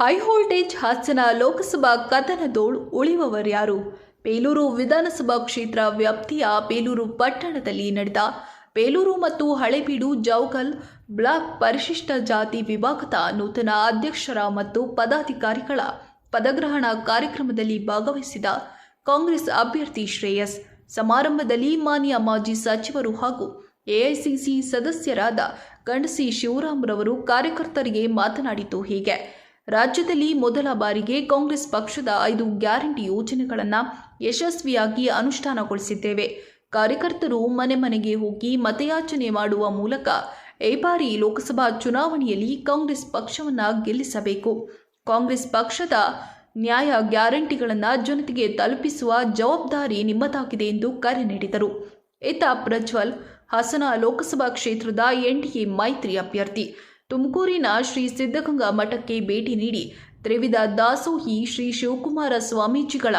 High voltage Hassan Lok Sabha ಕದನದೋಳು ಉಳಿಯುವವರ್ಯಾರು ಬೇಲೂರು ವಿಧಾನಸಭಾ ಕ್ಷೇತ್ರ ವ್ಯಾಪ್ತಿಯ ಬೇಲೂರು ಪಟ್ಟಣದಲ್ಲಿ ನಡೆದ ಬೇಲೂರು ಮತ್ತು ಹಳೆಬೀಡು ಜೌಗಲ್ ಬ್ಲಾಕ್ ಪರಿಶಿಷ್ಟ ಜಾತಿ ವಿಭಾಗದ ನೂತನ ಅಧ್ಯಕ್ಷರ ಮತ್ತು ಪದಾಧಿಕಾರಿಗಳ ಪದಗ್ರಹಣ ಕಾರ್ಯಕ್ರಮದಲ್ಲಿ ಭಾಗವಹಿಸಿದ ಕಾಂಗ್ರೆಸ್ ಅಭ್ಯರ್ಥಿ ಶ್ರೇಯಸ್, ಸಮಾರಂಭದಲ್ಲಿ ಮಾನ್ಯ ಮಾಜಿ ಸಚಿವರು ಹಾಗೂ ಎಐಸಿಸಿ ಸದಸ್ಯರಾದ ಗಂಡಸಿ ಶಿವರಾಮ್ರವರು ಕಾರ್ಯಕರ್ತರಿಗೆ ಮಾತನಾಡಿತು ಹೀಗೆ. ರಾಜ್ಯದಲ್ಲಿ ಮೊದಲ ಬಾರಿಗೆ ಕಾಂಗ್ರೆಸ್ ಪಕ್ಷದ ಐದು ಗ್ಯಾರಂಟಿ ಯೋಜನೆಗಳನ್ನು ಯಶಸ್ವಿಯಾಗಿ ಅನುಷ್ಠಾನಗೊಳಿಸಿದ್ದೇವೆ. ಕಾರ್ಯಕರ್ತರು ಮನೆ ಮನೆಗೆ ಹೋಗಿ ಮತಯಾಚನೆ ಮಾಡುವ ಮೂಲಕ ಈ ಬಾರಿ ಲೋಕಸಭಾ ಚುನಾವಣೆಯಲ್ಲಿ ಕಾಂಗ್ರೆಸ್ ಪಕ್ಷವನ್ನು ಗೆಲ್ಲಿಸಬೇಕು. ಕಾಂಗ್ರೆಸ್ ಪಕ್ಷದ ನ್ಯಾಯ ಗ್ಯಾರಂಟಿಗಳನ್ನು ಜನತೆಗೆ ತಲುಪಿಸುವ ಜವಾಬ್ದಾರಿ ನಿಮ್ಮದಾಗಿದೆ ಎಂದು ಕರೆ ನೀಡಿದರು. ಇತ್ತ ಪ್ರಜ್ವಲ್ ಹಾಸನ ಲೋಕಸಭಾ ಕ್ಷೇತ್ರದ ಎನ್ಡಿಎ ಮೈತ್ರಿ ಅಭ್ಯರ್ಥಿ ತುಮಕೂರಿನ ಶ್ರೀ ಸಿದ್ಧಗಂಗಾ ಮಠಕ್ಕೆ ಭೇಟಿ ನೀಡಿ ತ್ರಿವಿಧ ದಾಸೋಹಿ ಶ್ರೀ ಶಿವಕುಮಾರ ಸ್ವಾಮೀಜಿಗಳ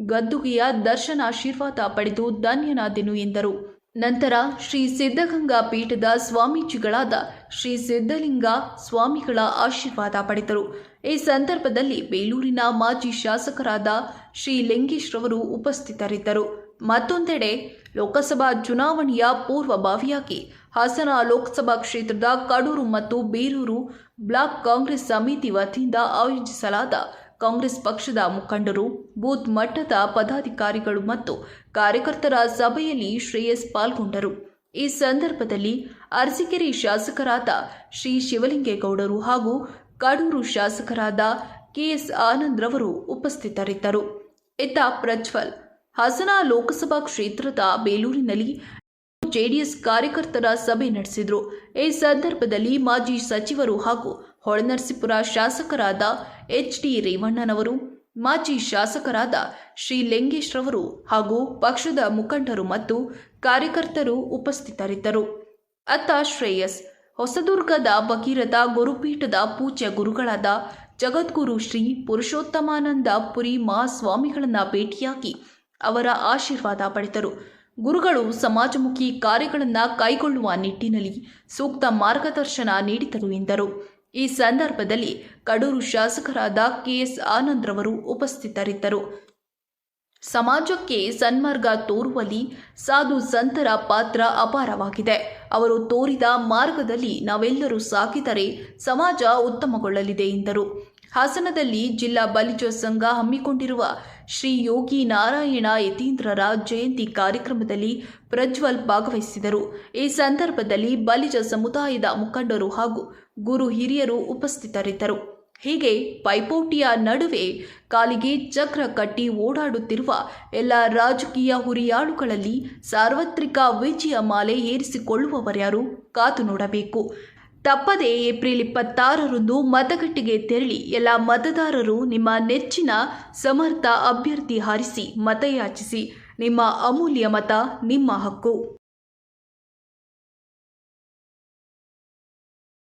ಗದ್ದುಗೆಯ ದರ್ಶನ ಆಶೀರ್ವಾದ ಪಡೆದು ಧನ್ಯನಾದೆನು ಎಂದರು. ನಂತರ ಶ್ರೀ ಸಿದ್ಧಗಂಗಾ ಪೀಠದ ಸ್ವಾಮೀಜಿಗಳಾದ ಶ್ರೀ ಸಿದ್ಧಲಿಂಗ ಸ್ವಾಮಿಗಳ ಆಶೀರ್ವಾದ ಪಡೆದರು. ಈ ಸಂದರ್ಭದಲ್ಲಿ ಬೇಲೂರಿನ ಮಾಜಿ ಶಾಸಕರಾದ ಶ್ರೀ ಲಿಂಗೇಶ್ರವರು ಉಪಸ್ಥಿತರಿದ್ದರು. ಮತ್ತೊಂದೆಡೆ ಲೋಕಸಭಾ ಚುನಾವಣೆಯ ಪೂರ್ವಭಾವಿಯಾಗಿ ಹಾಸನ ಲೋಕಸಭಾ ಕ್ಷೇತ್ರದ ಕಡೂರು ಮತ್ತು ಬೀರೂರು ಬ್ಲಾಕ್ ಕಾಂಗ್ರೆಸ್ ಸಮಿತಿ ವತಿಯಿಂದ ಆಯೋಜಿಸಲಾದ ಕಾಂಗ್ರೆಸ್ ಪಕ್ಷದ ಮುಖಂಡರು, ಬೂತ್ ಮಟ್ಟದ ಪದಾಧಿಕಾರಿಗಳು ಮತ್ತು ಕಾರ್ಯಕರ್ತರ ಸಭೆಯಲ್ಲಿ ಶ್ರೇಯಸ್ ಪಾಲ್ಗೊಂಡರು. ಈ ಸಂದರ್ಭದಲ್ಲಿ ಅರಸಿಕೆರೆ ಶಾಸಕರಾದ ಶ್ರೀ ಶಿವಲಿಂಗೇಗೌಡರು ಹಾಗೂ ಕಡೂರು ಶಾಸಕರಾದ ಕೆಎಸ್ ಆನಂದ್ರವರು ಉಪಸ್ಥಿತರಿದ್ದರು. ಇತ್ತ ಪ್ರಜ್ವಲ್ ಹಾಸನ ಲೋಕಸಭಾ ಕ್ಷೇತ್ರದ ಬೇಲೂರಿನಲ್ಲಿ ಜೆಡಿಎಸ್ ಕಾರ್ಯಕರ್ತರ ಸಭೆ ನಡೆಸಿದರು. ಈ ಸಂದರ್ಭದಲ್ಲಿ ಮಾಜಿ ಸಚಿವರು ಹಾಗೂ ಹೊಳೆನರಸೀಪುರ ಶಾಸಕರಾದ ಎಚ್ ಡಿ ರೇವಣ್ಣನವರು, ಮಾಜಿ ಶಾಸಕರಾದ ಶ್ರೀ ಲಿಂಗೇಶ್ರವರು ಹಾಗೂ ಪಕ್ಷದ ಮುಖಂಡರು ಮತ್ತು ಕಾರ್ಯಕರ್ತರು ಉಪಸ್ಥಿತರಿದ್ದರು. ಅತ್ತ ಶ್ರೇಯಸ್, ಹೊಸದುರ್ಗದ ಭಗೀರಥ ಗುರುಪೀಠದ ಪೂಜ್ಯ ಗುರುಗಳಾದ ಜಗದ್ಗುರು ಶ್ರೀ ಪುರುಷೋತ್ತಮಾನಂದ ಪುರಿ ಮಹಾಸ್ವಾಮಿಗಳನ್ನ ಭೇಟಿಯಾಗಿ ಅವರ ಆಶೀರ್ವಾದ ಪಡೆದರು. ಗುರುಗಳು ಸಮಾಜಮುಖಿ ಕಾರ್ಯಗಳನ್ನು ಕೈಗೊಳ್ಳುವ ನಿಟ್ಟಿನಲ್ಲಿ ಸೂಕ್ತ ಮಾರ್ಗದರ್ಶನ ನೀಡಿದರು ಎಂದರು. ಈ ಸಂದರ್ಭದಲ್ಲಿ ಕಡೂರು ಶಾಸಕರಾದ ಕೆಎಸ್ ಆನಂದ್ರವರು ಉಪಸ್ಥಿತರಿದ್ದರು. ಸಮಾಜಕ್ಕೆ ಸನ್ಮಾರ್ಗ ತೋರುವಲ್ಲಿ ಸಾಧು ಸಂತರ ಪಾತ್ರ ಅಪಾರವಾಗಿದೆ. ಅವರು ತೋರಿದ ಮಾರ್ಗದಲ್ಲಿ ನಾವೆಲ್ಲರೂ ಸಾಕಿದರೆ ಸಮಾಜ ಉತ್ತಮಗೊಳ್ಳಲಿದೆ ಎಂದರು. ಹಾಸನದಲ್ಲಿ ಜಿಲ್ಲಾ ಬಲಿಜ ಸಂಘ ಹಮ್ಮಿಕೊಂಡಿರುವ ಶ್ರೀ ಯೋಗಿ ನಾರಾಯಣ ಯತೀಂದ್ರರ ಜಯಂತಿ ಕಾರ್ಯಕ್ರಮದಲ್ಲಿ ಪ್ರಜ್ವಲ್ ಭಾಗವಹಿಸಿದರು. ಈ ಸಂದರ್ಭದಲ್ಲಿ ಬಲಿಜ ಸಮುದಾಯದ ಮುಖಂಡರು ಹಾಗೂ ಗುರು ಹಿರಿಯರು ಉಪಸ್ಥಿತರಿದ್ದರು. ಹೀಗೆ ಪೈಪೋಟಿಯ ನಡುವೆ ಕಾಲಿಗೆ ಚಕ್ರ ಕಟ್ಟಿ ಓಡಾಡುತ್ತಿರುವ ಎಲ್ಲ ರಾಜಕೀಯ ಹುರಿಯಾಳುಗಳಲ್ಲಿ ಸಾರ್ವತ್ರಿಕ ವಿಜಯ ಮಾಲೆ ಏರಿಸಿಕೊಳ್ಳುವವರ್ಯಾರು ಕಾದು ನೋಡಬೇಕು. ತಪ್ಪದೆ ಏಪ್ರಿಲ್ ಇಪ್ಪತ್ತಾರರಂದು ಮತಗಟ್ಟೆಗೆ ತೆರಳಿ ಎಲ್ಲ ಮತದಾರರು ನಿಮ್ಮ ನೆಚ್ಚಿನ ಸಮರ್ಥ ಅಭ್ಯರ್ಥಿ ಹಾರಿಸಿ ಮತಯಾಚಿಸಿ. ನಿಮ್ಮ ಅಮೂಲ್ಯ ಮತ ನಿಮ್ಮ ಹಕ್ಕು.